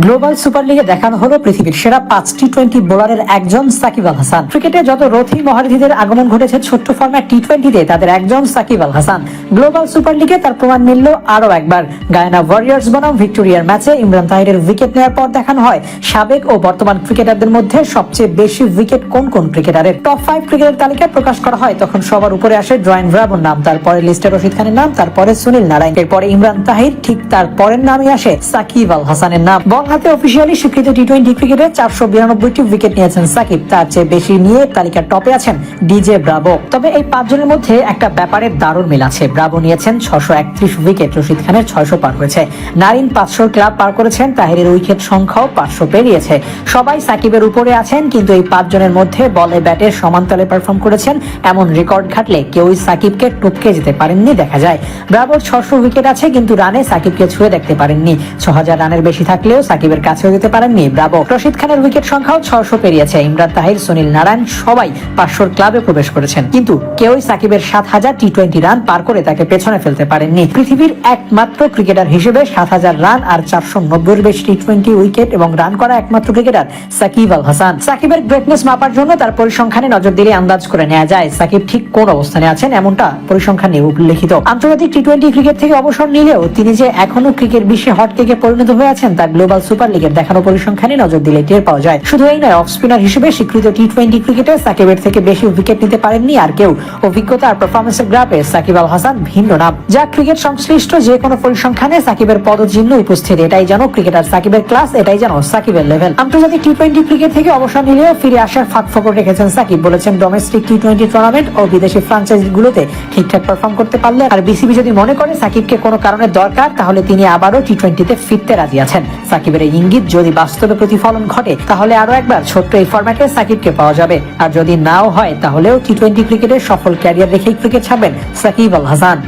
Global super লিগে দেখানো হলো পৃথিবীর সেরা পাঁচ টি টোয়েন্টি বোলারের একজন সাকিব আল হাসান। ক্রিকেটে যত রথী মহারথীদের আগমন ঘটেছে, ছোট্ট ফর্ম্যাট টি টোয়েন্টিতে তাদের একজন সাকিব আল হাসান। গ্লোবাল সুপার লিগে তার প্রমাণ মিলল আরও একবার। গায়না ওয়ারিয়ার্স বনাম ভিক্টোরিয়ার ম্যাচে ইমরান তাহিরের উইকেট নেওয়ার পর দেখানো হয় সাবেক ও বর্তমান ক্রিকেটারদের মধ্যে সবচেয়ে বেশি উইকেট কোন কোন ক্রিকেটারের। টপ ফাইভ ক্রিকেটের তালিকা প্রকাশ করা হয় তখন সবার উপরে আসে ড্রয়েন ব্রাভোর নাম, তারপরে লিস্টে রশিদ খানের নাম, তারপরে সুনীল নারায়ণ। এরপরে ইমরান তাহির, ঠিক তার পরের নামে আসে সাকিব আল হাসানের নাম। হাতে অফিসিয়ালি স্বীকৃত টি টোয়েন্টি ক্রিকেটে চারশো বিরানব্বইটি উইকেট নিয়েছেন সাকিব। তার চেয়ে বেশি নিয়ে তালিকার টপে আছেন ডিজে ব্রাভো তবে এই পাঁচজনের মধ্যে একটা ব্যাপারে দারুণ মিল আছে। ব্রাভো নিয়েছেন ছশো একত্রিশ উইকেট রশিদ খানের ছয়শো পার হয়েছে। নারিন পাঁচশোর ক্লাব পার করেছেন, তাহিরের উইকেট সংখ্যাও পাঁচশো পেরিয়েছে। সবাই সাকিবের উপরে আছেন, কিন্তু এই পাঁচজনের মধ্যে বলে ব্যাটে সমান্তলে পারফর্ম করেছেন, এমন রেকর্ড ঘাটলে কেউই সাকিবকে টপকে যেতে পারেননি দেখা যায়। ব্রাভোর ছশো উইকেট আছে, কিন্তু রানে সাকিবকে ছুঁয়ে দেখতে পারেননি। ছ হাজার রানের বেশি থাকলেও সাকিবের কাছেও যেতে পারেননি, ব্রাভো। রশিদ খানের উইকেট সংখ্যাও ছশো পেরিয়েছে। ইমরান তাহির, সুনীল নারায়ণ সবাই পাঁচশোর ক্লাবে প্রবেশ করেছেন। কিন্তু কেউই সাকিবের সাত হাজার টি টোয়েন্টি রান পার করে তাকে পেছনে ফেলতে পারেননি। পৃথিবীর একমাত্র ক্রিকেটার হিসেবে সাত হাজার রান আর চারশো নব্বইয়ের বেশি টি টোয়েন্টি উইকেট এবং রান করা একমাত্র ক্রিকেটার সাকিব আল হাসান। সাকিবের গ্রেটনেস মাপার জন্য তার পরিসংখ্যানে নজর দিলে আন্দাজ করে নেওয়া যায়, সাকিব ঠিক কোন অবস্থানে আছেন এমনটা পরিসংখ্যানে উল্লেখিত। আন্তর্জাতিক টি টোয়েন্টি ক্রিকেট থেকে অবসর নিলেও তিনি যে এখনও ক্রিকেট বিশ্বে হট থেকে পরিণত হয়ে আছেন তার গ্লোবাল সুপার লিগের দেখানো পরিসংখ্যানে নজর দিলে টের পাওয়া যায়। শুধু এই নয় অফ স্পিনার হিসেবে স্বীকৃত টি টোয়েন্টি ক্রিকেটে সাকিবের থেকে বেশি উইকেট নিতে পারেননি আর কেউ। অভিজ্ঞতা আর পারফরমেন্সের গ্রাফে সাকিব আল হাসান ভিন্ন নাম। যা ক্রিকেট সংশ্লিষ্ট যে কোনো পরিসংখ্যানে সাকিবের পদচিহ্ন উপস্থিত, এটাই যেন ক্রিকেটার সাকিবের ক্লাস এটাই যেন সাকিবের লেভেল আন্তর্জাতিক টি টোয়েন্টি ক্রিকেট থেকে অবসর নিলেও ফিরে আসার ফাঁক ফকর রেখেছেন সাকিব, বলেছেন ডোমেস্টিক টি টোয়েন্টি টুর্নামেন্ট ও বিদেশি ফ্রাঞ্চাইজিগুলোতে ঠিকঠাক পারফর্ম করতে পারলে আর বিসিবি যদি মনে করে সাকিবকে কোনো কারণে দরকার, তাহলে তিনি আবারও টি টোয়েন্টিতে ফিরতে রাজি আছেন। সাকিবের এই ইঙ্গিত, যদি বাস্তবে প্রতিফলন ঘটে, তাহলে আরও একবার ছোট্ট এই ফরম্যাটে সাকিবকে পাওয়া যাবে। আর যদি নাও হয়, তাহলেও টি টোয়েন্টি ক্রিকেটের সফল ক্যারিয়ার রেখেই ক্রিকেট ছাড়বেন সাকিব আল হাসান।